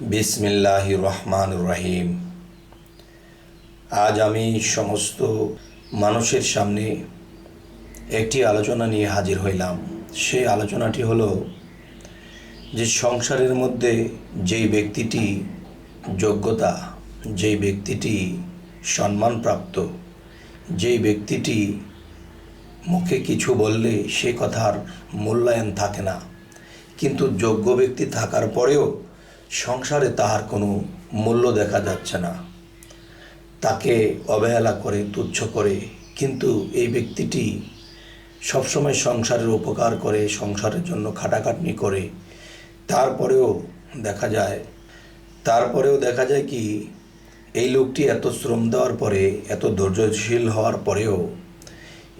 বিসমিল্লাহ রহমান রহিম আজ আমি সমস্ত মানুষের সামনে একটি আলোচনা নিয়ে হাজির হইলাম। সেই আলোচনাটি হলো যে সংসারের মধ্যে যেই ব্যক্তিটি যোগ্যতা, যেই ব্যক্তিটি সম্মানপ্রাপ্ত, যেই ব্যক্তিটি মুখে কিছু বললে সে কথার মূল্যায়ন থাকে না। কিন্তু যোগ্য ব্যক্তি থাকার পরেও সংসারে তাহার কোনো মূল্য দেখা যাচ্ছে না। তাকে অবহেলা করে, তুচ্ছ করে, কিন্তু এই ব্যক্তিটি সবসময় সংসারের উপকার করে, সংসারের জন্য খাটাখাটনি করে। তারপরেও দেখা যায়, তারপরেও দেখা যায় কি, এই লোকটি এত শ্রম দেওয়ার পরে, এত ধৈর্যশীল হওয়ার পরেও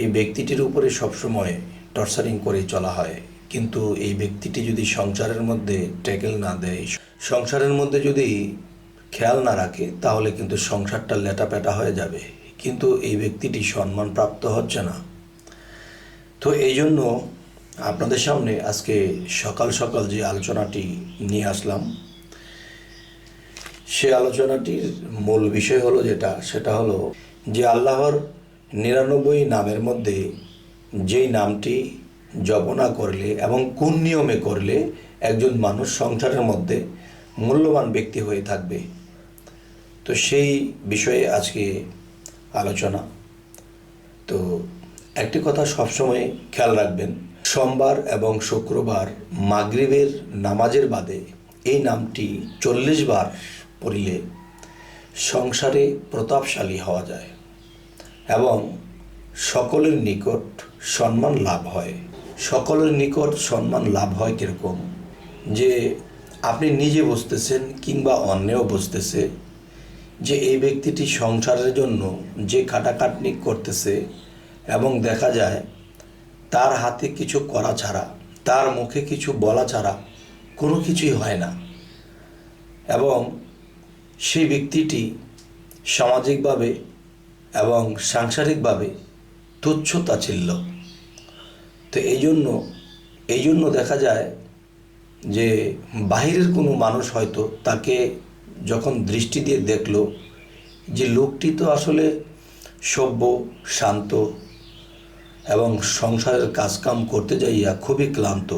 এই ব্যক্তিটির উপরে সবসময় টর্চারিং করে চলা হয়। কিন্তু এই ব্যক্তিটি যদি সংসারের মধ্যে ট্যাকেল না দেয়, সংসারের মধ্যে যদি খেয়াল না রাখে, তাহলে কিন্তু সংসারটা লেটাপেটা হয়ে যাবে। কিন্তু এই ব্যক্তিটি সম্মান প্রাপ্ত হচ্ছে না। তো এই জন্য আপনাদের সামনে আজকে সকাল সকাল যে আলোচনাটি নিয়ে আসলাম, সে আলোচনাটির মূল বিষয় হলো যেটা, সেটা হলো যে আল্লাহর নিরানব্বই নামের মধ্যে যেই নামটি জপনা করলে এবং কোন নিয়মে করলে একজন মানুষ সংসারের মধ্যে মূল্যবান ব্যক্তি হয়ে থাকবে। তো সেই বিষয়ে আজকে আলোচনা। তো একটি কথা সবসময় খেয়াল রাখবেন, সোমবার এবং শুক্রবার মাগরিবের নামাজের বাদে এই নামটি চল্লিশ বার পড়িলে সংসারে প্রতাপশালী হওয়া যায় এবং সকলের নিকট সম্মান লাভ হয়। সকলের নিকট সম্মান লাভ হয় কীরকম? যে আপনি নিজে বসতেছেন কিংবা অন্যেও বসতেছে, যে এই ব্যক্তিটি সংসারের জন্য যে খাটাখাটনি করতেছে এবং দেখা যায় তার হাতে কিছু করা ছাড়া, তার মুখে কিছু বলা ছাড়া কোনো কিছুই হয় না। এবং সেই ব্যক্তিটি সামাজিকভাবে এবং সাংসারিকভাবে তুচ্ছ তাচ্ছিল্য তো এই জন্য এই জন্য দেখা যায় যে বাহিরের কোনো মানুষ হয়তো তাকে যখন দৃষ্টি দিয়ে দেখল যে লোকটি তো আসলে সভ্য, শান্ত এবং সংসারের কাজকাম করতে যাইয়া খুবই ক্লান্ত।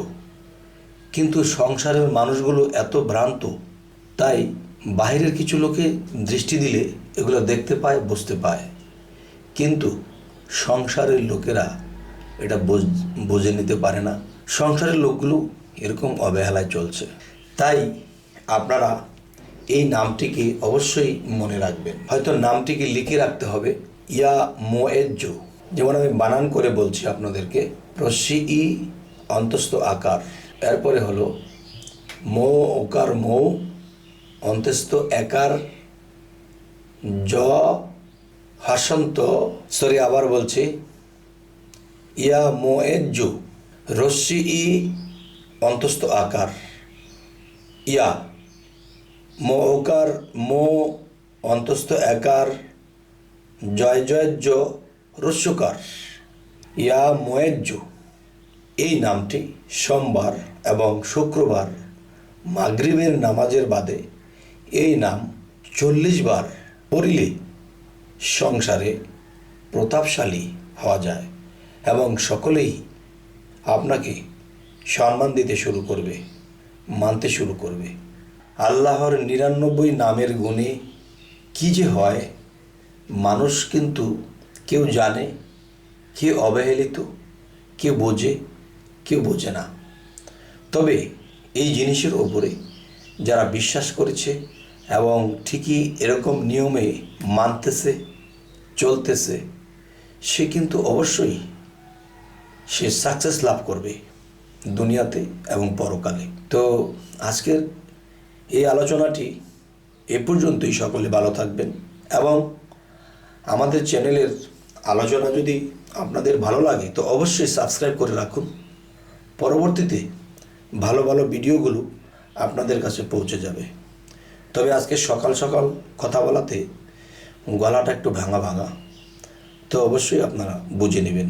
কিন্তু সংসারের মানুষগুলো এত ভ্রান্ত, তাই বাইরের কিছু লোকে দৃষ্টি দিলে এগুলো দেখতে পায়, বুঝতে পায়। কিন্তু সংসারের লোকেরা এটা বোঝ- নিতে পারে না। সংসারের লোকগুলো এরকম অবহেলায় চলছে। তাই আপনারা এই নামটিকে অবশ্যই মনে রাখবেন। হয়তো নামটিকে লিখে রাখতে হবে, ইয়া মোয়েজ্জো। যেমন আমি বানান করে বলছি আপনাদেরকে রশ্মি ই অন্তস্থ আকার। এরপরে হলো, মো ওকার মৌ, অন্তস্থ একার জ, হাসন্ত, সরি আবার বলছি ইয়া মোয়েজ্জু রশ্মি ই অন্তস্থ আকার। ইয়া মো ওকার মো অন্তস্থ একার, জয় জয় জ রস্যকার। ইয়া মোয়েজ্জ এই নামটি সোমবার এবং শুক্রবার মাগরিবের নামাজের বাদে এই নাম চল্লিশ বার পড়িলে সংসারে প্রতাপশালী হওয়া যায়। এবং সকলেই আপনাকে সম্মান দিতে শুরু করবে, মানতে শুরু করবে। আল্লাহর নিরানব্বই নামের গুণে কি যে হয়, মানুষ কিন্তু কেউ জানে, কে অবহেলিত কেউ বোঝে কেউ বোঝে না। তবে এই জিনিসের ওপরে যারা বিশ্বাস করেছে এবং ঠিকই এরকম নিয়মে মানতেছে, চলতেছে, সে কিন্তু অবশ্যই সে সাকসেস লাভ করবে দুনিয়াতে এবং পরকালে। তো আজকের এই আলোচনাটি এ পর্যন্তই, সকলে ভালো থাকবেন এবং আমাদের চ্যানেলের আলোচনা যদি আপনাদের ভালো লাগে, তো অবশ্যই সাবস্ক্রাইব করে রাখুন। পরবর্তীতে ভালো ভালো ভিডিওগুলো আপনাদের কাছে পৌঁছে যাবে। তবে আজকে সকাল সকাল কথা বলাতে গলাটা একটু ভাঙা ভাঙা, তো অবশ্যই আপনারা বুঝে নেবেন।